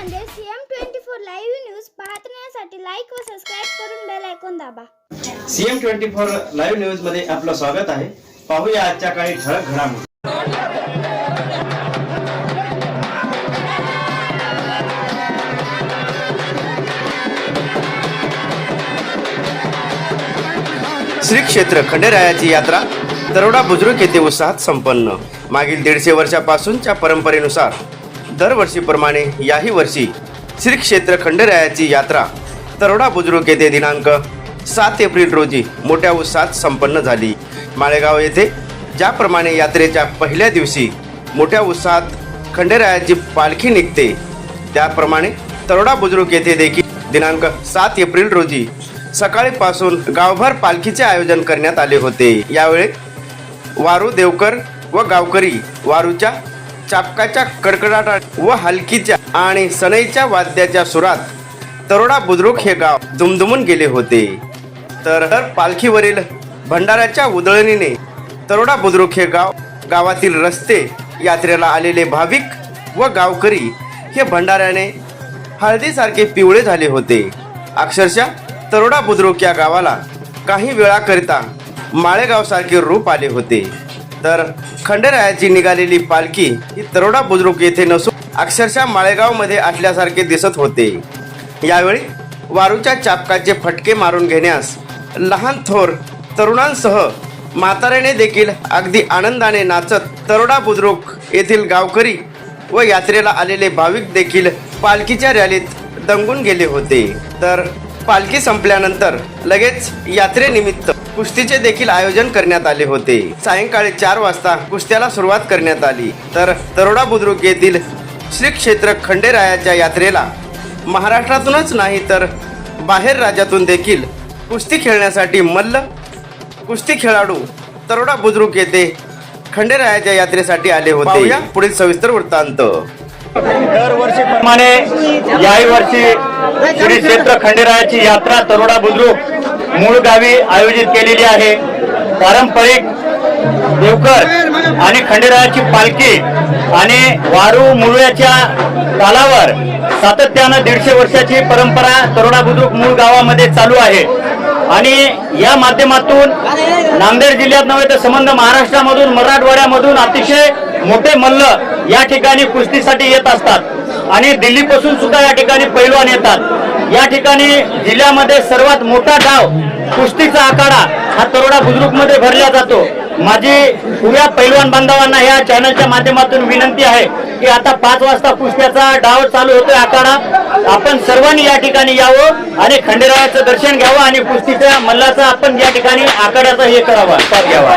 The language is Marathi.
CM twenty four live news पाहण्यासाठी लाईक व सबस्क्राईब करून बेल ऐकून दाबा. सीएम ट्वेंटी फोर लाईव्ह न्यूजमध्ये आपलं स्वागत आहे. पाहूया आजच्या काही ठळक घडामोडी. श्री क्षेत्र खंडेरायाची यात्रा तरोडा बुजुर्ग येथे उत्साहात संपन्न. मागील दीडशे वर्षापासूनच्या परंपरेनुसार दरवर्षीप्रमाणे याही वर्षी श्री क्षेत्र खंडेरायाची यात्रा तरोडा बुजुर्ग येथे दिनांक सात एप्रिल रोजी मोठ्या उत्साहात संपन्न झाली. माळेगाव येथे ज्याप्रमाणे यात्रेच्या पहिल्या दिवशी मोठ्या उत्साहात खंडेरायाची पालखी निघते त्याप्रमाणे तरोडा बुजुर्ग येथे देखील दिनांक सात एप्रिल रोजी सकाळीपासून गावभर पालखीचे आयोजन करण्यात आले होते. यावेळी वारू देवकर व गावकरी वारूच्या चापकाच्या कडकडाटा व हलकीच्या आणि सनईच्या वाद्याच्या सुरात तरोडा बुद्रुक हे गाव दुमदुमून गेले होते. तर तर पालखीवरील भंडाऱ्याच्या उधळणीने तरोडा बुद्रुक हे गाव गावातील रस्ते यात्रेला आलेले भाविक व गावकरी हे भंडाऱ्याने हळदीसारखे पिवळे झाले होते. अक्षरशः तरोडा बुद्रुक या गावाला काही वेळाकरिता माळेगावसारखे रूप आले होते. तर खंडेरायाची निघालेली पालखी ही तरोडा बुद्रुक येथे नसून अक्षरशः माळेगावमध्ये असल्यासारखे दिसत होते. यावेळी वारूच्या चापकाचे फटके मारून घेण्यास लहान थोर तरुणांसह म्हाताऱ्याने देखील अगदी आनंदाने नाचत तरोडा बुद्रुक येथील गावकरी व यात्रेला आलेले भाविक देखील पालखीच्या रॅलीत दंगून गेले होते. तर पालखी संपल्यानंतर लगेच यात्रेनिमित्त कुस्तीचे देखील आयोजन करण्यात आले होते. सायंकाळी चार वाजता कुस्त्याला सुरुवात करण्यात आली. तर तरोडा बुद्रुक येथील श्री क्षेत्र खंडेरायाच्या यात्रेला महाराष्ट्रातूनच नाही तर बाहेर राज्यातून देखील कुस्ती खेळण्यासाठी मल्ल कुस्ती खेळाडू तरोडा बुद्रुक येथे खंडेरायाच्या यात्रेसाठी आले होते. या पुढील सविस्तर वृत्तांत. दरवर्षीप्रमाणे याही वर्षी श्री क्षेत्र खंडेरायाची यात्रा तरोडा बुद्रुक मूळ गावी आयोजित केलेली आहे. पारंपरिक देवकर आणि खंडेरायाची पालखी आणि वारू मुळव्याच्या तालावर सातत्यानं दीडशे वर्षाची परंपरा तरोडा बुद्रुक मूळ गावामध्ये चालू आहे. आणि या माध्यमातून नांदेड जिल्ह्यात नव्हे तर संबंध महाराष्ट्रामधून मराठवाड्यामधून अतिशय मोठे मल्ल या ठिकाणी कुस्तीसाठी येत असतात. आणि दिल्लीपासून सुद्धा या ठिकाणी पैलवान येतात. या ठिकाणी जिल्ह्यामध्ये सर्वात मोठा डाव कुस्तीचा आखाडा हा तरोडा बुद्रुकमध्ये भरला जातो. माझी पुऱ्या पैलवान बांधवांना या चॅनलच्या माध्यमातून विनंती आहे की आता पाच वाजता कुस्त्याचा डाव चालू होतोय आखाडा. आपण सर्वांनी या ठिकाणी यावं आणि खंडेरायाचं दर्शन घ्यावं आणि कुस्तीच्या मल्लाचा आपण या ठिकाणी आखाड्याचा हे करावा. घ्यावा.